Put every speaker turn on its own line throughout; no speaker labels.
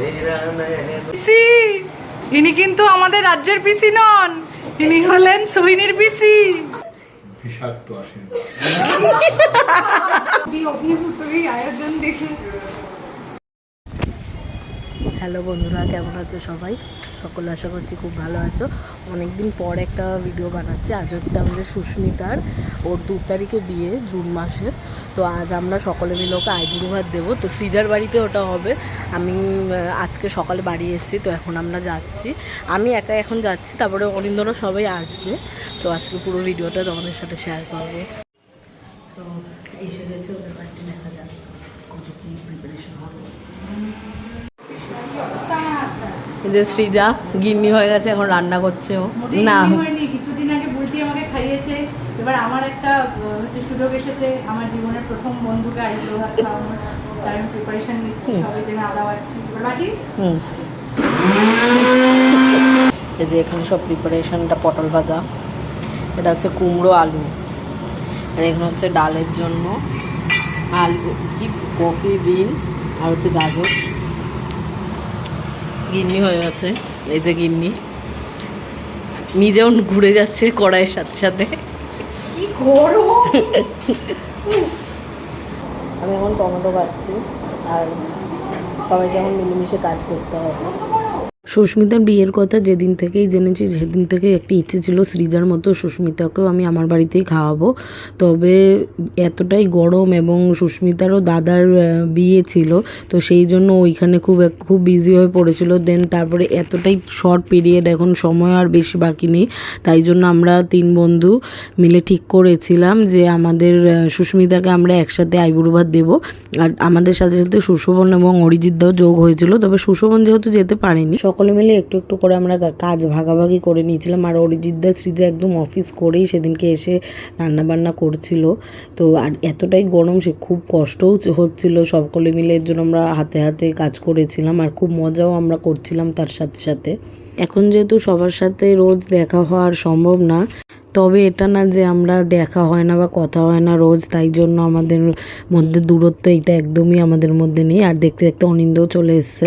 পিসি ইনি কিন্তু আমাদের রাজ্যের পিসি নন। ইনি হলেন সোহিনীর পিসি।
বিষাক্ত আসেন।
আয়োজন দেখে।
হ্যালো বন্ধুরা কেমন আছো সবাই? সকলে আশা করছি খুব ভালো আছো। অনেকদিন পর একটা ভিডিও বানাচ্ছি। আজ হচ্ছে আমাদের সুস্মিতার ওর দু তারিখে বিয়ে, জুন মাসের। তো আজ আমরা সকলে মিলে ওকে আইবুড়ো ভাত দেবো। তো সৃজার বাড়িতে ওটা হবে। আমি আজকে সকালে বাড়ি এসেছি, তো এখন আমরা যাচ্ছি। আমি একা এখন যাচ্ছি, তারপরে অরিন্দরা সবাই আসবে। তো আজকে পুরো ভিডিওটা তোমাদের সাথে শেয়ার করব তো এসে গেছে ওদের বাড়িতে দেখা যাক কত কী প্রিপারেশন হবে এই যে সৃজা গিন্নি হয়ে গেছে এখন রান্না করছে ও। না।
কিছুদিন আগে বুলটি আমাকে খাইয়েছে। এবার আমার একটা হচ্ছে সুযোগ এসেছে। আমার জীবনের প্রথম বন্ধুকে আইব্রো ভাত খাওয়ানোর তাই আমি প্রিপারেশন নিচ্ছি
হুম।
সবাই জন্য আদা বাড়ছি। বাটি
এই যে এখানে সব প্রিপারেশনটা পটল ভাজা এটা হচ্ছে কুমড়ো আলু। আর এখানে হচ্ছে ডালের জন্য আলু কি? কফি বিনস আর হচ্ছে গাজর। গিন্নি হয়ে আছে এই যে গিন্নি। নিজেও ঘুরে যাচ্ছে কড়াইয়ের সাথে সাথে। আমি এখন টমেটো কাটছি আর সবাইকে এখন মিলেমিশে কাজ করতে হবে। সুস্মিতার বিয়ের কথা যেদিন থেকেই জেনেছি, সেদিন থেকে একটি ইচ্ছে ছিল সৃজার মতো সুস্মিতাকেও আমি আমার বাড়িতেই খাওয়াবো। তবে এতটাই গরম এবং সুস্মিতারও দাদার বিয়ে ছিল, তো সেই জন্য ওইখানে খুব খুব বিজি হয়ে পড়েছিল। দেন তারপরে এতটাই শর্ট পিরিয়ড এখন সময় আর বেশি বাকি নেই। তাই জন্য আমরা তিন বন্ধু মিলে ঠিক করেছিলাম যে আমাদের সুস্মিতাকে আমরা একসাথে আইবুড়ো ভাত দেবো। আর আমাদের সাথে সাথে সুশোভন এবং অরিজিৎ দাও যোগ হয়েছিল, তবে সুশোভন যেহেতু যেতে পারেনি, সকলে মিলে একটু একটু করে আমরা কাজ ভাগাভাগি করে নিয়েছিলাম। আর অরিজিৎদা সৃজা একদম অফিস করেই সেদিনকে এসে রান্না বান্না করছিল। তো আর এতটাই গরম, সে খুব কষ্টও হচ্ছিল। সকলে মিলে এর জন্য আমরা হাতে হাতে কাজ করেছিলাম আর খুব মজাও আমরা করছিলাম তার সাথে সাথে। এখন যেহেতু সবার সাথে রোজ দেখা হওয়ার সম্ভব না, তবে এটা না যে আমরা দেখা হয় না বা কথা হয় না রোজ, তাই জন্য আমাদের মধ্যে দূরত্ব এটা একদমই আমাদের মধ্যে নেই। আর দেখতে দেখতে অনিন্দও চলে এসছে।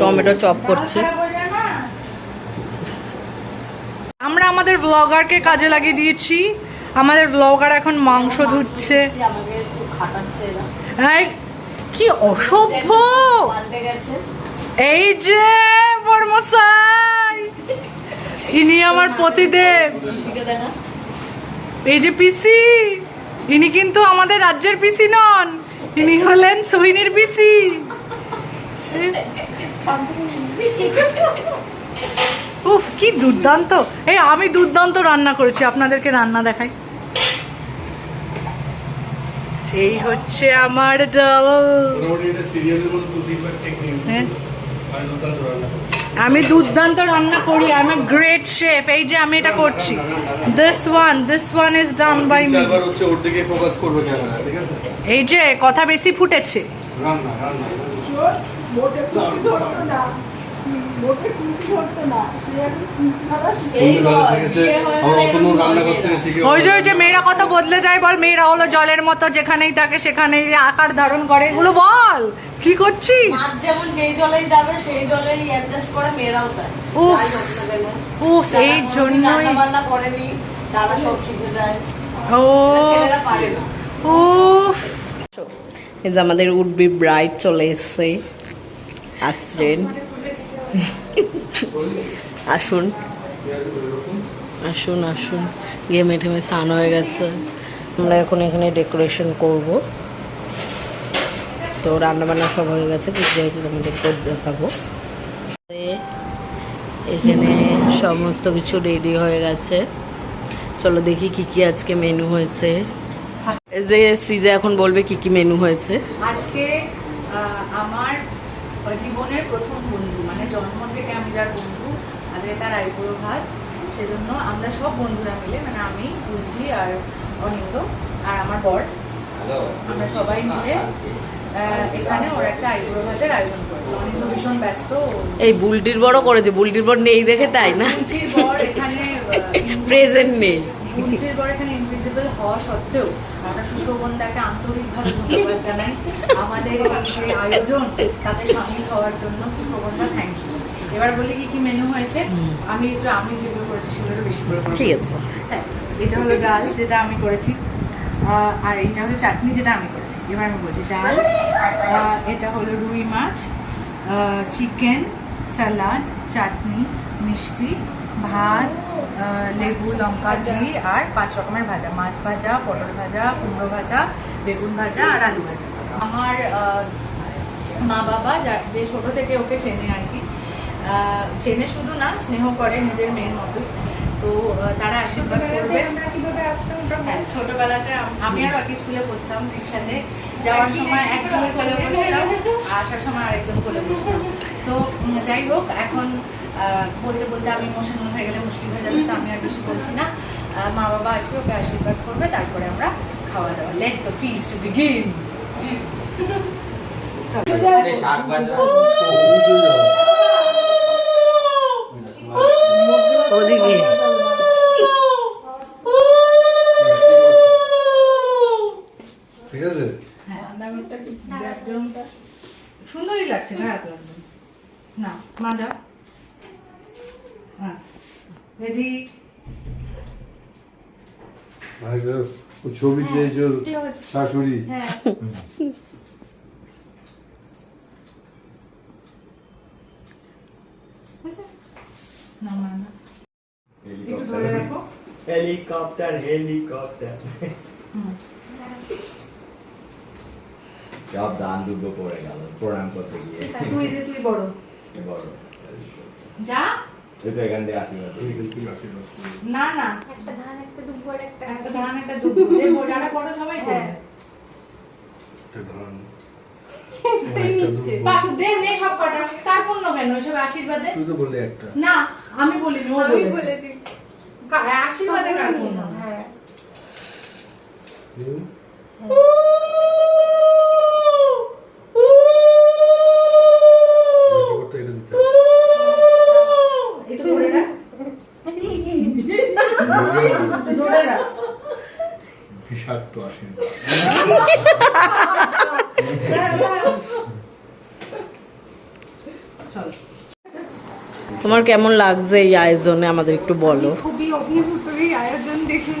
টমেটো চপ করছে।
আমরা আমাদের ব্লগারকে কাজে লাগিয়ে দিয়েছি। আমাদের ব্লগার এখন মাংস ধুচ্ছে। এই, কি অসভ্য! এই যে ইনি আমার পতিদেব। এই যে পিসি ইনি কিন্তু আমাদের রাজ্যের পিসি নন। ইনি হলেন সোহিনীর পিসি। উফ কি দুর্দান্ত। এই আমি দুর্দান্ত রান্না করেছি আপনাদেরকে রান্না দেখাই। এই হচ্ছে আমার ডাল। হ্যাঁ।
আর দুর্দান্ত রান্না করে।
আমি দুর্দান্ত রান্না করি I am a great chef এই যে আমি এটা করছি। This one this one is done by me
চারবার হচ্ছে ওর দিকে ফোকাস করবে ক্যামেরা ঠিক আছে?
এই যে কথা বেশি ফুটেছে।
রান্না রান্না
ওই যে ওই যে মেয়েরা কত বদলে যায় বল মেয়েরা হলো জলের মতো যেখানেই থাকে সেখানেই আকার ধারণ করে। এগুলো বল কি করছিস?
যেমন যেই জলেই যাবে সেই জলেই অ্যাডজাস্ট করে মেয়েরাও তাই
উফ। এই জন্যই
রান্না করেনি তারা সব শিখে যায়।
ও।
ছেলেরা পারে না।
উফ।
আমাদের উডবি ব্রাইট চলে এসছে। আসছেন। আসুন। আসুন আসুন। গিয়ে মেঠে স্নান হয়ে গেছে। আমরা এখন এখানে ডেকোরেশন করব। তো রান্না বান্না সব হয়ে গেছে। কিছু যেহেতু তোমাদেরকে দেখাবো। এখানে সমস্ত কিছু রেডি হয়ে গেছে। চলো দেখি কি কি আজকে মেনু হয়েছে। যে সৃজা এখন বলবে কি কি মেনু হয়েছে।
আজকে আমার জীবনের প্রথম বন্ধু মানে জন্ম থেকে আমি যার বন্ধু আজকে তার আইবুড়ো ভাত সেজন্য আমরা সব বন্ধুরা মিলে মানে আমি বুলটি আর অনিন্দ আর আমার বর আমরা সবাই মিলে আহ, এখানে ওর একটা আইবুড়ো ভাতের আয়োজন করেছি। অনিন্দ ভীষণ ব্যস্ত
এই বুলটির বড় করেছে বুলটির বড় নেই দেখে তাই না?
বুলটির বর এখানে
প্রেজেন্ট নেই।
বুলটির বর এখানে ইনভিজিবল হওয়া সত্ত্বেও আমরা সুশোভনদাকে আন্তরিকভাবে ধন্যবাদ জানাই। আমাদের এই যে আয়োজন তাতে সামিল হওয়ার জন্য সুশোভনদা থ্যাংক ইউ এবার বলি কি কি মেনু হয়েছে? আমি একটু আমি যেগুলো করেছি সেগুলো বেশি করে।
ঠিক আছে।
হ্যাঁ এটা হলো ডাল যেটা আমি করেছি। আহ, আর এটা হলো চাটনি যেটা আমি করেছি। এবার আমি বলছি ডাল। আহ, এটা হলো রুই মাছ চিকেন স্যালাড চাটনি মিষ্টি ভাত লেবু লঙ্কা ঘি আর পাঁচ রকমের ভাজা। মাছ ভাজা পটল ভাজা কুমড়ো ভাজা বেগুন ভাজা আর আলু ভাজা। আমার মা বাবা যা- যে ছোট থেকে ওকে চেনে আর কি চেনে শুধু না স্নেহ করে নিজের মেয়ের মতোই। তো তারা আশীর্বাদ করবে। হ্যাঁ, ছোটবেলাতে আমি আর বাকি স্কুলে পড়তাম রিক্সাতে। যাওয়ার সময় একজন কোলে বসতাম আসার সময় আরেকজন কোলে বসতাম। তো যাই হোক এখন বলতে বলতে আমি ইমোশনাল হয়ে গেলে মুশকিল হয়ে যাবে তো আমি আর বেশি বলছি না। মা বাবা আসবে ওকে আশীর্বাদ করবে তারপরে আমরা খাওয়া দাওয়া লেট দ্য ফিস্ট বিগিন
ওদিকে
ঠিক আছে?
সুন্দরই লাগছে না না মাজা হ্যাঁ। রেডি?
ছবি চেয়েছে শাশুড়ি।
একটু ধরে রাখো।
হেলিকপ্টার হেলিকপ্টার সব দান দুর্গ পড়ে গেল। প্রণাম করতে গিয়ে।
তুই তুই বড়।
বড়।
যা।
তুই তো এখান থেকে আসি
না না। একটা ধান একটা যে বড়- বড় সবাই করবে
একটা ধান।
বাবু দে নে সব কটা। তার পূর্ণ কেন? ওইসব আশীর্বাদে?
তুই একটা।
না আমি বলিনি
আমি
বলেছি। আশীর্বাদে কার পূর্ণ?
হ্যাঁ
হুম? বাকি করতে এটা দিতে হবে।
একটু ধরে রাখ ধরে রাখ
বিষাক্ত আসেন
চল
তোমার কেমন লাগছে এই আয়োজনে? আমাদের একটু বলো।
খুবই অভিভূত এই আয়োজন দেখে।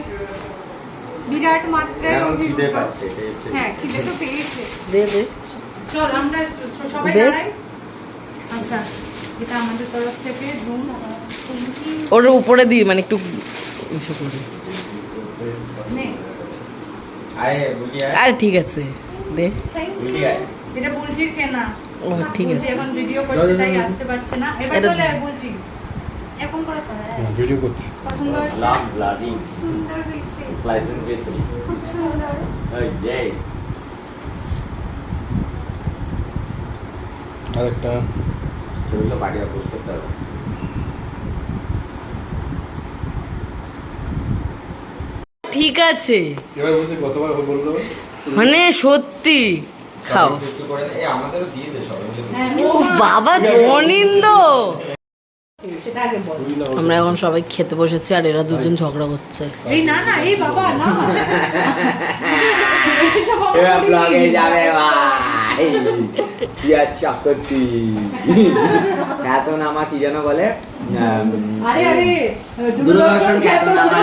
বিরাট মাত্রায়
খিদে পাচ্ছে
হ্যাঁ খিদে তো পেয়েছে।
দে দে।
চল আমরা সবাই দাঁড়াই। আচ্ছা এটা আমাদের তরফ থেকে রুম
ওর উপরে দিই মানে একটু ইসে করে।
নে।
আরে বুঝি
আর ঠিক আছে দে।
বুঝি আয়
এটা বুলজির কেনা?
ও ঠিক আছে।
এখন ভিডিও করছে তাই আসতে পারছে না। এবার চলে। আয় এখন করে তো হ্যাঁ।
ভিডিও করছি।
পছন্দ হয়েছে?
লাভ ব্লাডি
সুন্দর হয়েছে।
প্লাইসেন্ট ভিতরি
খুব সুন্দর।
ওই যে।
আর একটা
ছবিগুলো পাঠিয়ে পোস্ট করতে হবে।
ঠিক আছে।
এবার বলছি কতবার বলল
মানে সত্যি। খাও।
হ্যাঁ
বাবা
সেটা আগে বল।
আমরা এখন সবাই খেতে বসেছি আর এরা দুজন ঝগড়া করছে।
এই না না এই না। এসব আমার
এবার
করিনি।
ব্লগে যাবে ভাই। চিয়া চকতি এত নামা কি যেন বলে? দূরদর্শন
দূরদর্শন
খ্যাতনামা।